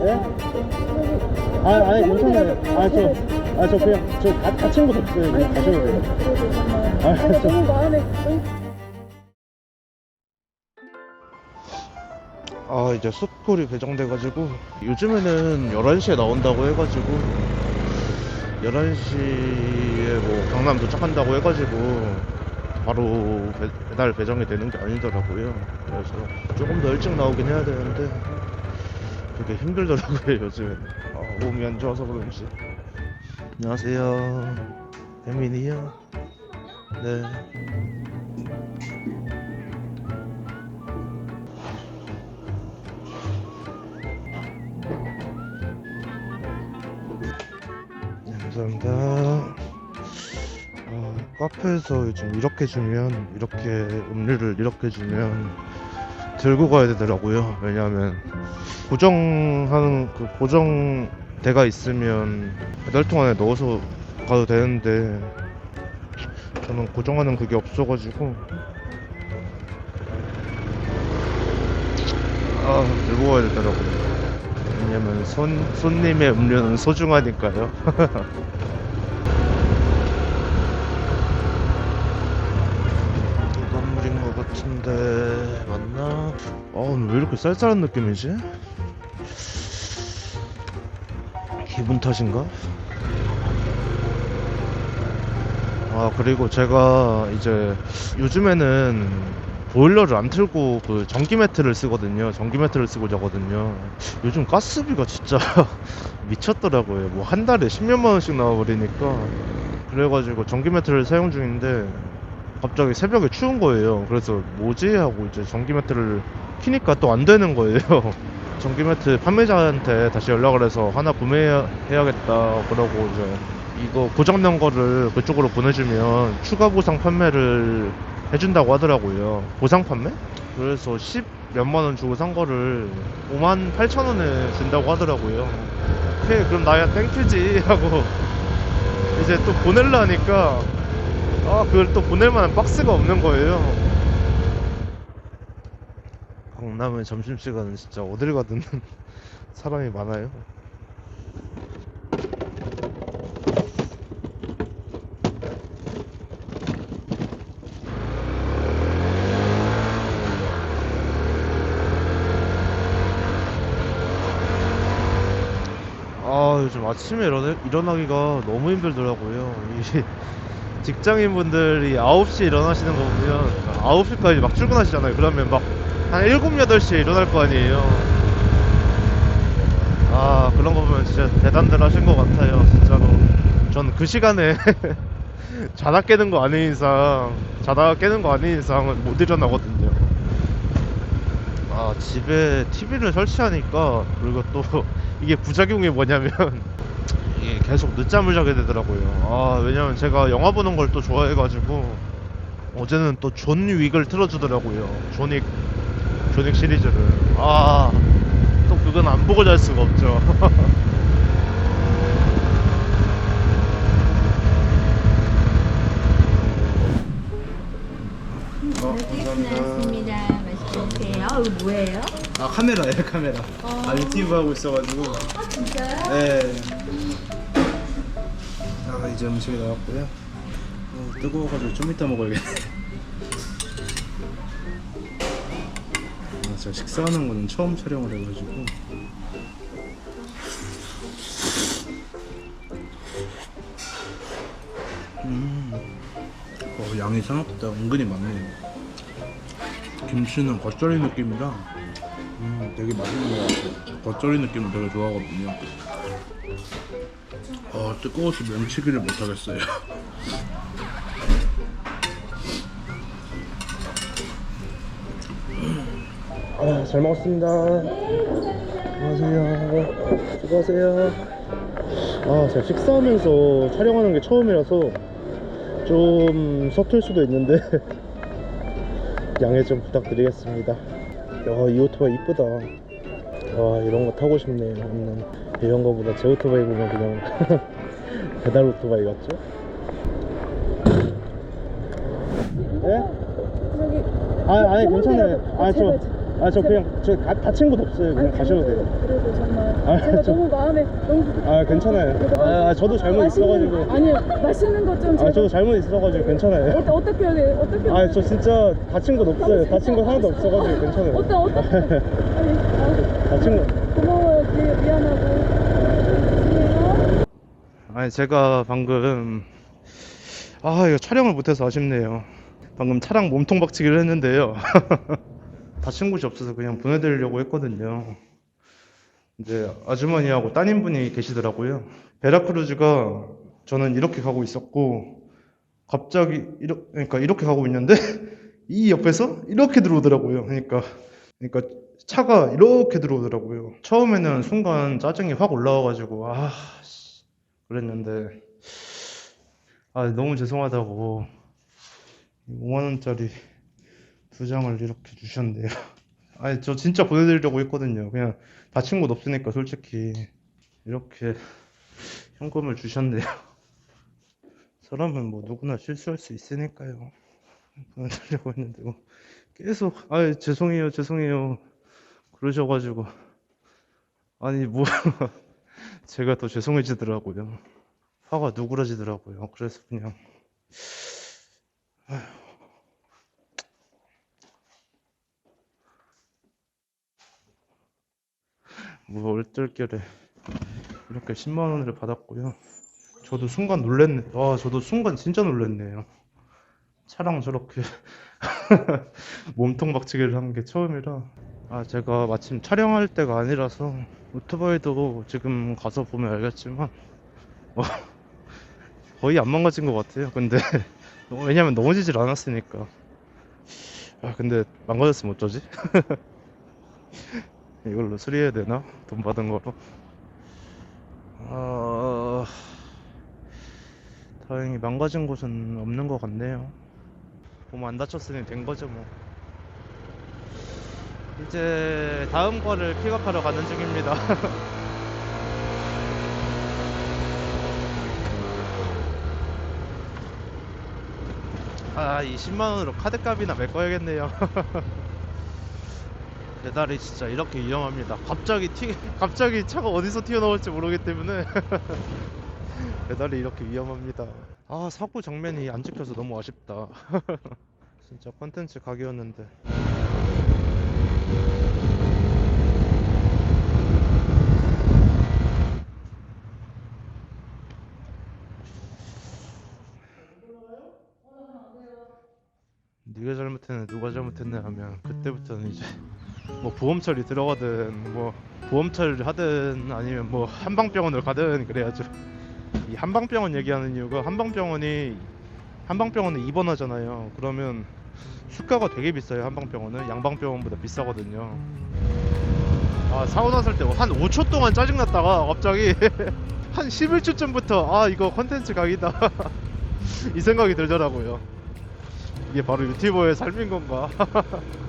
예? 아, 아니, 괜찮아요. 아, 저, 아, 저 그냥, 저 다, 다친 곳 없어요. 그냥 가셔도 돼요. 아, 저- 너무 마음에 응? 아 이제 숲골이 배정돼가지고 요즘에는 11시에 나온다고 해가지고 11시에 뭐 강남 도착한다고 해가지고 바로 배, 배달 배정이 되는 게 아니더라고요 그래서 조금 더 일찍 나오긴 해야 되는데 되게 힘들더라고요 요즘에는 아, 몸이 안 좋아서 그런지. 안녕하세요. 혜민이요. 네. 네, 감사합니다. 아, 카페에서 요즘 이렇게 주면 이렇게 음료를 이렇게 주면 들고 가야 되더라고요. 왜냐하면 고정하는 그 고정대가 있으면 배달통 안에 넣어서 가도 되는데 저는 고정하는 그게 없어가지고 아 들고 가야 되더라고요. 왜냐면 손, 손님의 음료는 소중하니까요. 이 건물인 것 같은데 맞나? 아 오늘 왜 이렇게 쌀쌀한 느낌이지? 기분 탓인가? 아 그리고 제가 이제 요즘에는 보일러를 안 틀고 그 전기 매트를 쓰거든요. 전기 매트를 쓰고 자거든요. 요즘 가스비가 진짜 미쳤더라고요. 뭐 한 달에 10몇만 원씩 나와버리니까 그래가지고 전기 매트를 사용 중인데 갑자기 새벽에 추운 거예요. 그래서 뭐지 하고 이제 전기 매트를 키니까 또 안 되는 거예요. 전기 매트 판매자한테 다시 연락을 해서 하나 구매해야겠다 그러고 이제 이거 고장난 거를 그쪽으로 보내주면 추가 보상 판매를 해준다고 하더라고요. 보상 판매? 그래서 10 몇만 원 주고 산 거를 5만 8천 원에 준다고 하더라고요. 오케이, 그럼 나야 땡큐지 하고 이제 또 보낼라 하니까 아, 그걸 또 보낼 만한 박스가 없는 거예요. 강남의 점심시간은 진짜 어딜 가든 사람이 많아요. 아 요즘 아침에 일어나, 일어나기가 너무 힘들더라고요 이 직장인분들이 9시에 일어나시는 거 보면 9시까지 막 출근하시잖아요 그러면 막 한 7, 8시에 일어날 거 아니에요. 아 그런 거 보면 진짜 대단들 하신 것 같아요 진짜로. 전 그 시간에 자다 깨는 거 아닌 이상 자다가 깨는 거 아닌 이상은 못 일어나거든요. 아 집에 TV를 설치하니까 그리고 또 이게 부작용이 뭐냐면 이게 계속 늦잠을 자게 되더라고요. 아 왜냐면 제가 영화 보는 걸 또 좋아해가지고 어제는 또 존 윅을 틀어주더라고요. 존윅 존윅 시리즈를 아 또 그건 안 보고 잘 수가 없죠 어, 고맙습니다. 맛있게 드세요. 이거 뭐예요? 아 카메라예요 카메라 아 유튜브 하고 있어가지고 아 진짜요? 네. 아 이제 음식이 나왔고요 어, 뜨거워가지고 좀 이따 먹어야겠네 아, 제가 식사하는 거는 처음 촬영을 해가지고 음, 어, 양이 생각보다 은근히 많네요 김치는 겉절이 느낌이라 음, 되게 맛있는 것 같아요. 겉절이 느낌을 되게 좋아하거든요. 어, 뜨거워서 면치기를 못하겠어요. 아, 잘 먹었습니다. 안녕하세요. 수고하세요. 아, 제가 식사하면서 촬영하는 게 처음이라서 좀 서툴 수도 있는데 양해 좀 부탁드리겠습니다. 야, 이 오토바이 이쁘다. 와, 이런 거 타고 싶네요. 저는 이런 거보다 제 오토바이 보면 그냥 배달 오토바이 같죠? 예? 여기 아, 아니 괜찮아요. 아, 저, 아, 저. 그냥 저 다, 다친 곳 없어요. 그냥 가셔도 돼요. 그래도 정말 아, 제가 저- 너무 마음에 너무 아 괜찮아요. 아, 아, 저도 잘못 있어가지고. 아니요 맛있는 것좀 아 저도 잘못 있어가지고 괜찮아요. 어떠, 어떻게 해야 돼 어떻게 아 저 진짜 다친 건 없어요. 다친 거 하나도 없어가지고 괜찮아요. 어떠 어떻게 아니 아, 다친 거. 고마워요 미, 미안하고 죄송해요 아니 제가 방금 아 이거 촬영을 못해서 아쉽네요. 방금 차량 몸통 박치기를 했는데요. 다친 곳이 없어서 그냥 보내드리려고 했거든요. 이제 아주머니하고 따님분이 계시더라고요. 베라크루즈가 저는 이렇게 가고 있었고 갑자기 이렇게 그러니까 이렇게 가고 있는데 이 옆에서 이렇게 들어오더라고요. 그러니까 그러니까 차가 이렇게 들어오더라고요. 처음에는 순간 짜증이 확 올라와가지고 아 씨, 그랬는데 아 너무 죄송하다고 5만 원짜리 두 장을 이렇게 주셨는데요. 아니 저 진짜 보내드리려고 했거든요. 그냥 다친 곳 없으니까 솔직히 이렇게 현금을 주셨네요. 사람은 뭐 누구나 실수할 수 있으니까요. 보내드리려고 했는데 뭐 계속 아 죄송해요 죄송해요 그러셔가지고 아니 뭐 제가 더 죄송해지더라고요. 화가 누그러지더라고요. 그래서 그냥 뭐 얼떨결에 이렇게 10만 원을 받았고요. 저도 순간 놀랬네. 와, 저도 순간 진짜 놀랬네요. 차랑 저렇게 몸통 박치기를 한 게 처음이라. 아, 제가 마침 촬영할 때가 아니라서 오토바이도 지금 가서 보면 알겠지만 어, 거의 안 망가진 것 같아요. 근데 왜냐면 넘어지질 않았으니까. 아, 근데 망가졌으면 어쩌지? 이걸로 수리해야 되나? 돈 받은 거로. 아, 다행히 망가진 곳은 없는 것 같네요. 몸 안 다쳤으니 된 거죠, 뭐. 이제 다음 거를 픽업하러 가는 중입니다. 아, 이 10만 원으로 카드값이나 메꿔야겠네요. 배달이 진짜 이렇게 위험합니다. 갑자기 튀, 갑자기 차가 어디서 튀어나올지 모르기 때문에 배달이 이렇게 위험합니다. 아, 사고 장면이 안 찍혀서 너무 아쉽다. 진짜 컨텐츠 각이었는데. 네가 잘못했네 누가 잘못했네 하면 그때부터는 이제 뭐 보험 처리 들어가든 뭐 보험 처리를 하든 아니면 뭐 한방병원을 가든 그래야죠. 이 한방병원 얘기하는 이유가 한방병원이 한방병원은 입원하잖아요. 그러면 수가가 되게 비싸요. 한방병원은 양방병원보다 비싸거든요. 아 사고 났을 때 한 5초 동안 짜증 났다가 갑자기 한 11초쯤부터 아 이거 컨텐츠 각이다 이 생각이 들더라고요. 이게 바로 유튜버의 삶인 건가?